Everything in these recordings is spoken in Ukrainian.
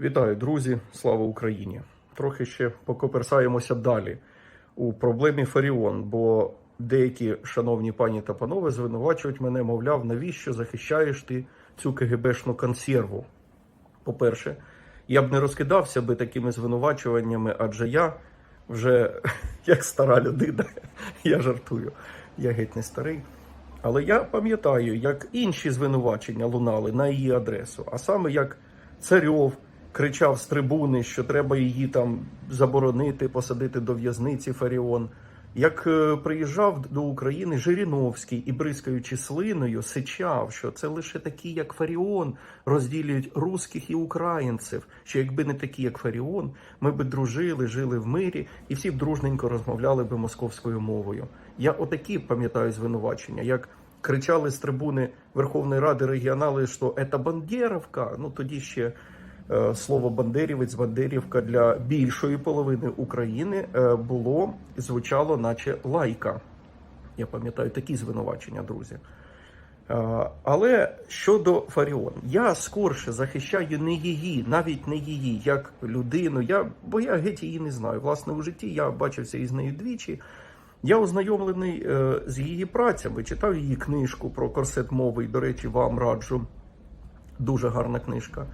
Вітаю, друзі! Слава Україні! Трохи ще покоперсаємося далі у проблемі Фаріон, бо деякі шановні пані та панове звинувачують мене, мовляв, навіщо захищаєш ти цю КГБшну консерву? По-перше, я б не розкидався би такими звинувачуваннями, адже я вже як стара людина, я жартую, я геть не старий. Але я пам'ятаю, як інші звинувачення лунали на її адресу, а саме як Царьов кричав з трибуни, що треба її там заборонити, посадити до в'язниці Фаріон. Як е, приїжджав до України Жириновський і бризкаючи слиною, сичав, що це лише такі, як Фаріон, розділюють русських і українців. Що якби не такі, як Фаріон, ми би дружили, жили в мирі і всі б дружненько розмовляли би московською мовою. Я отакі пам'ятаю звинувачення, як кричали з трибуни Верховної Ради регіонали, що це Бандєровка. Ну тоді ще слово Бандерівець, Бандерівка для більшої половини України е, було звучало, наче лайка. Я пам'ятаю такі звинувачення, друзі. Е, Але щодо Фаріон, я скорше захищаю не її, навіть не її, як людину. Я, бо я геть її не знаю. Власне, у житті я бачився із нею двічі. Я ознайомлений е, з її працями, читав її книжку про корсет мови, і, до речі, вам раджу. Дуже гарна книжка.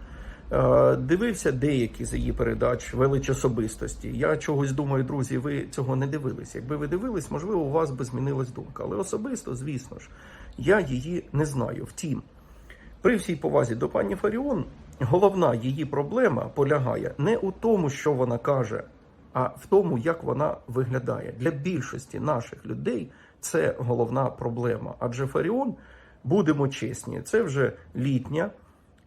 Е, Дивився деякі з її передач велич особистості. Я чогось думаю, друзі, ви цього не дивились. Якби ви дивились, можливо, у вас би змінилась думка. Але особисто, звісно ж, я її не знаю. Втім, при всій повазі до пані Фаріон, головна її проблема полягає не у тому, що вона каже, а в тому, як вона виглядає. Для більшості наших людей це головна проблема. Адже Фаріон, будемо чесні, це вже літня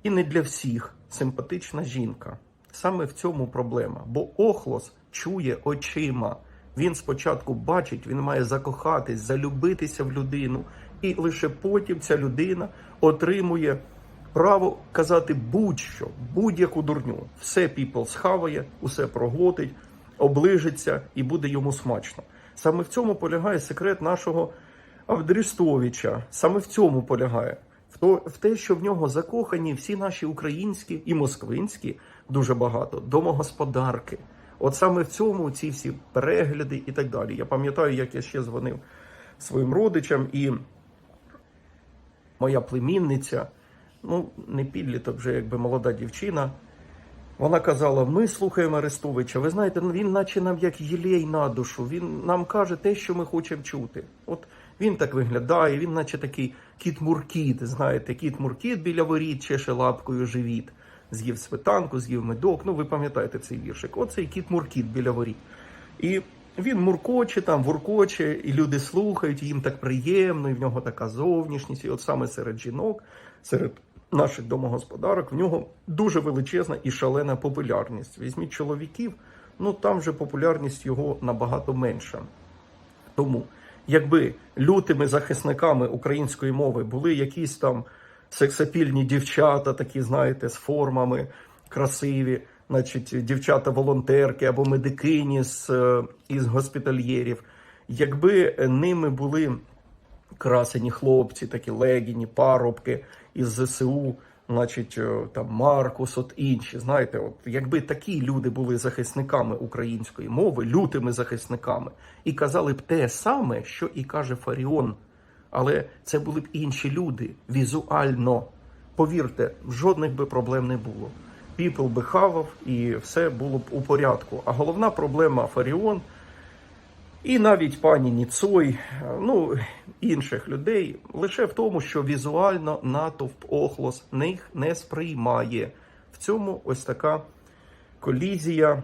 і не для всіх симпатична жінка. Саме в цьому проблема. Бо Охлос чує очима. Він спочатку бачить, він має закохатись, залюбитися в людину, і лише потім ця людина отримує право казати будь-що, будь-яку дурню. Все піпл схаває, усе проглотить, оближиться і буде йому смачно. Саме в цьому полягає секрет нашого Авдрістовича. Саме в цьому полягає. То, в те, що в нього закохані всі наші українські і москвинські дуже багато домогосподарки. От саме в цьому ці всі перегляди і так далі. Я пам'ятаю, як я ще дзвонив своїм родичам, і моя племінниця, ну не підліток, вже якби молода дівчина. Вона казала: ми слухаємо Арестовича. Ви знаєте, він наче нам як єлей на душу. Він нам каже те, що ми хочемо чути. От він так виглядає, він, наче такий кіт-муркіт. Знаєте, кіт-муркіт біля воріт, чеше лапкою живіт. З'їв сметанку, з'їв медок. Ну, ви пам'ятаєте цей віршик. Оцей кіт-муркіт біля воріт. І він муркоче там, вуркоче, і люди слухають, їм так приємно, і в нього така зовнішність. І от саме серед жінок, серед наших домогосподарок, в нього дуже величезна і шалена популярність. Візьміть чоловіків, ну там же популярність його набагато менша. Тому, якби лютими захисниками української мови були якісь там сексапільні дівчата, такі, знаєте, з формами красиві, значить, дівчата-волонтерки або медикині з, е, із госпітальєрів, якби ними були красені хлопці, такі легіні, парубки із ЗСУ, значить, е, там Маркус, от інші. Знаєте, от якби такі люди були захисниками української мови, лютими захисниками, і казали б те саме, що і каже Фаріон. Але це були б інші люди візуально. Повірте, жодних би проблем не було. Піпл би хавав і все було б у порядку. А головна проблема Фаріон і навіть пані Ніцой, ну інших людей, лише в тому, що візуально натовп Охлос них не сприймає. В цьому ось така колізія,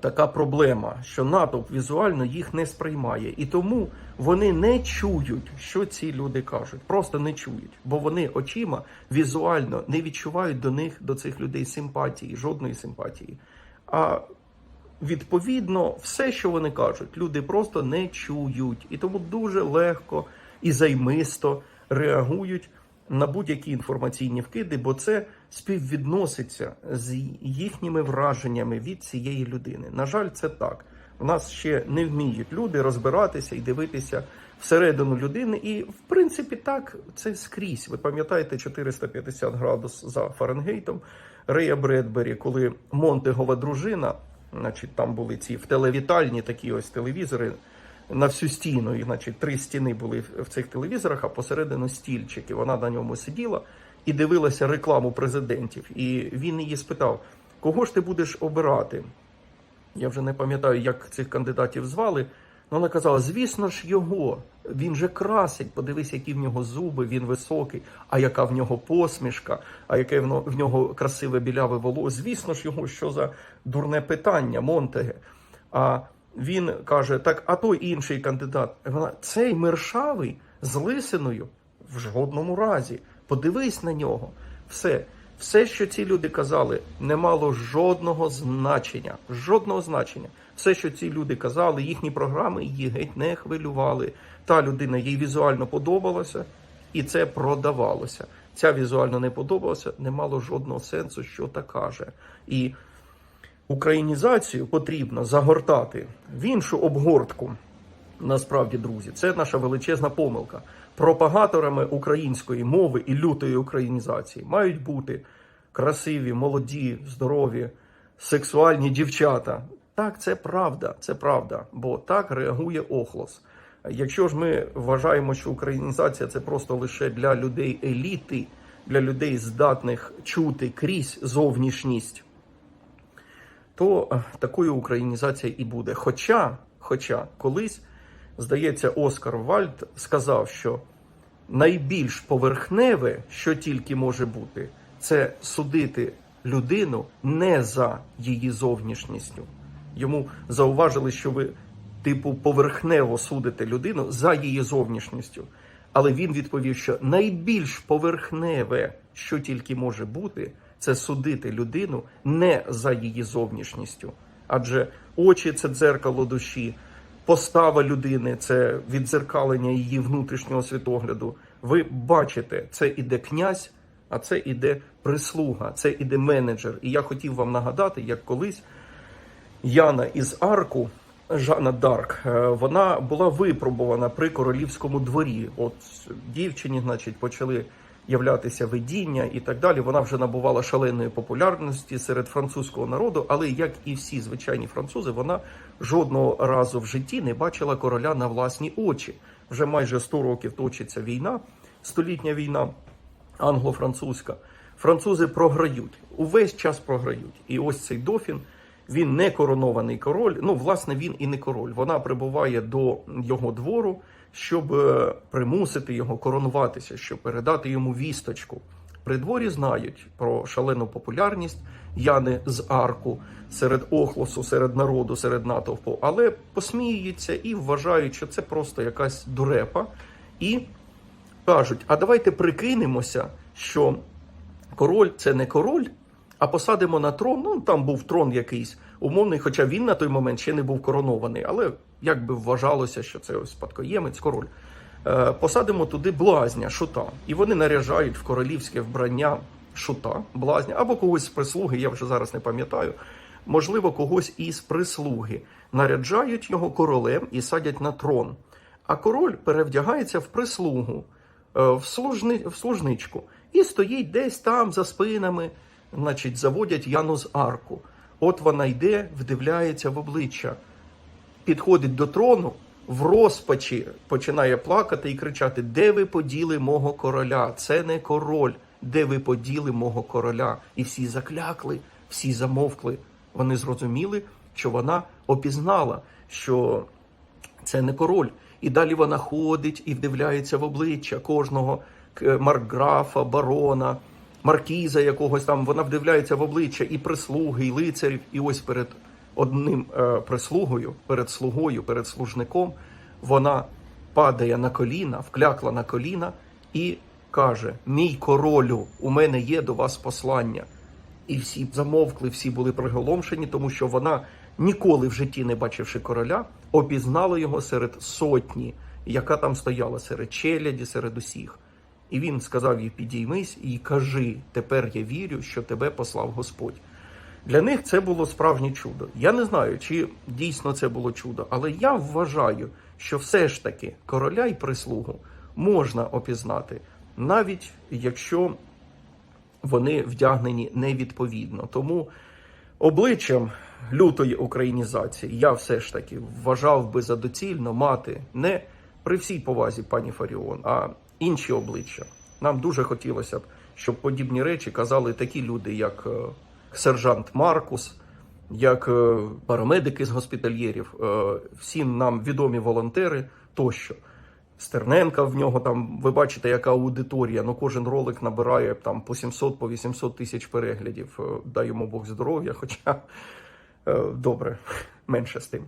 така проблема, що натовп візуально їх не сприймає. І тому вони не чують, що ці люди кажуть. Просто не чують, бо вони очима візуально не відчувають до них, до цих людей симпатії, жодної симпатії. А відповідно, все, що вони кажуть, люди просто не чують, і тому дуже легко і займисто реагують на будь-які інформаційні вкиди, бо це співвідноситься з їхніми враженнями від цієї людини. На жаль, це так. У нас ще не вміють люди розбиратися і дивитися всередину людини. І в принципі так це скрізь. Ви пам'ятаєте 450 градус за Фаренгейтом. Рея Бредбері, коли Монтегова дружина, значить, там були ці в телевітальні такі ось телевізори на всю стіну, і значить, три стіни були в- цих телевізорах, а посередину стільчик. І вона на ньому сиділа і дивилася рекламу президентів. І він її спитав: кого ж ти будеш обирати? Я вже не пам'ятаю, як цих кандидатів звали. Ну, вона казала: звісно ж, його. Він же красить. Подивись, які в нього зуби, він високий, а яка в нього посмішка, а яке в нього красиве біляве волосся. Звісно ж, його що за дурне питання, Монтеге. А він каже: так, а той інший кандидат. Вона цей мершавий з лисиною в жодному разі. Подивись на нього. Все. Все, що ці люди казали, не мало жодного значення. Жодного значення. Все, що ці люди казали, їхні програми її геть не хвилювали. Та людина їй візуально подобалася, і це продавалося. Ця візуально не подобалася, не мало жодного сенсу, що та каже. І українізацію потрібно загортати в іншу обгортку. Насправді, друзі, це наша величезна помилка. Пропагаторами української мови і лютої українізації мають бути красиві, молоді, здорові, сексуальні дівчата. Так, це правда, це правда, бо так реагує охлос. Якщо ж ми вважаємо, що українізація це просто лише для людей еліти, для людей здатних чути крізь зовнішність, то е, такою українізація і буде. Хоча, хоча колись, здається, Оскар Вальд сказав, що найбільш поверхневе, що тільки може бути, це судити людину не за її зовнішністю. Йому зауважили, що ви, типу, поверхнево судите людину за її зовнішністю. Але він відповів, що найбільш поверхневе, що тільки може бути, це судити людину не за її зовнішністю. Адже очі це дзеркало душі, постава людини це віддзеркалення її внутрішнього світогляду. Ви бачите, це іде князь, а це іде прислуга, це іде менеджер. І я хотів вам нагадати, як колись Яна із Арку, Жанна Дарк, е, вона була випробувана при королівському дворі. От дівчині, значить, почали являтися видіння і так далі. Вона вже набувала шаленої популярності серед французького народу, але як і всі звичайні французи, вона жодного разу в житті не бачила короля на власні очі. Вже майже 100 років точиться війна, столітня війна англо-французька. Французи програють, увесь час програють. І ось цей дофін. Він не коронований король. Ну, власне, він і не король. Вона прибуває до його двору, щоб е, примусити його коронуватися, щоб передати йому вісточку. При дворі знають про шалену популярність Яни з Арку серед охлосу, серед народу, серед натовпу, але посміюються і вважають, що це просто якась дурепа. І кажуть: а давайте прикинемося, що король це не король, а посадимо на трон. Ну там був трон якийсь умовний, хоча він на той момент ще не був коронований, але як би вважалося, що це ось спадкоємець, король. Е, Посадимо туди блазня, шута, і вони наряжають в королівське вбрання шута, блазня або когось з прислуги. Я вже зараз не пам'ятаю. Можливо, когось із прислуги наряджають його королем і садять на трон. А король перевдягається в прислугу, е, в, служни, в служничку і стоїть десь там за спинами, значить, заводять Яну з арку. От вона йде, вдивляється в обличчя, підходить до трону, в розпачі починає плакати і кричати: Де ви поділи мого короля? Це не король, де ви поділи мого короля? І всі заклякли, всі замовкли. Вони зрозуміли, що вона опізнала, що це не король. І далі вона ходить і вдивляється в обличчя кожного маркграфа, барона, маркіза якогось там. Вона вдивляється в обличчя і прислуги, і лицарів. І ось перед одним е, прислугою, перед слугою, перед служником, вона падає на коліна, вклякла на коліна і каже: Мій королю, у мене є до вас послання. І всі замовкли, всі були приголомшені, тому що вона, ніколи в житті не бачивши короля, опізнала його серед сотні, яка там стояла серед челяді, серед усіх. І він сказав їй: підіймись і кажи, тепер я вірю, що тебе послав Господь. Для них це було справжнє чудо. Я не знаю, чи дійсно це було чудо, але я вважаю, що все ж таки короля і прислугу можна опізнати, навіть якщо вони вдягнені невідповідно. Тому обличчям лютої українізації я все ж таки вважав би за доцільно мати не при всій повазі пані Фаріон, а інші обличчя. Нам дуже хотілося б, щоб подібні речі казали такі люди, як е, сержант Маркус, як е, парамедики з госпітальєрів, е, всім нам відомі волонтери тощо. Стерненка в нього там, ви бачите, яка аудиторія. Ну кожен ролик набирає там по 700 по 800 тисяч переглядів. Дай йому Бог здоров'я, хоча добре, менше з тим.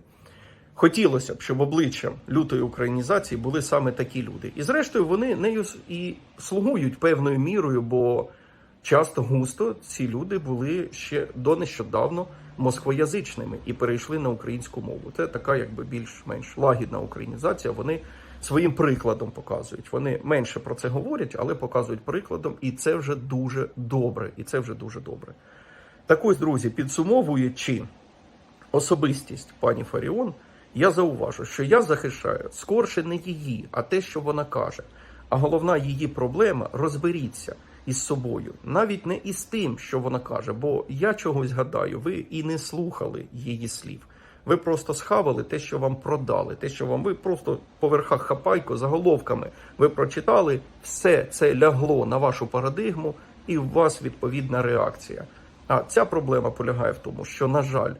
Хотілося б, щоб обличчям лютої українізації були саме такі люди. І зрештою вони нею і слугують певною мірою, бо часто густо ці люди були ще до нещодавно москвоязичними і перейшли на українську мову. Це така, якби більш-менш лагідна українізація. Вони своїм прикладом показують. Вони менше про це говорять, але показують прикладом, і це вже дуже добре. І це вже дуже добре. Так ось, друзі, підсумовуючи особистість пані Фаріон, я зауважу, що я захищаю скорше не її, а те, що вона каже. А головна її проблема розберіться із собою, навіть не із тим, що вона каже, бо я чогось гадаю, ви і не слухали її слів. Ви просто схавали те, що вам продали, те, що вам ви просто по верхах хапайко заголовками ви прочитали, все це лягло на вашу парадигму, і у вас відповідна реакція. А ця проблема полягає в тому, що, на жаль,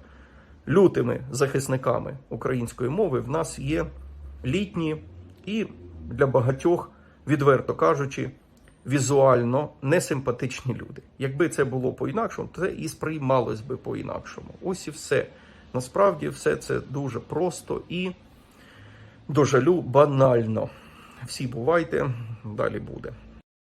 лютими захисниками української мови в нас є літні і для багатьох, відверто кажучи, візуально несимпатичні люди. Якби це було по-інакшому, то це і сприймалось би по-інакшому. Ось і все. Насправді все це дуже просто і до жалю банально. Всі бувайте, далі буде.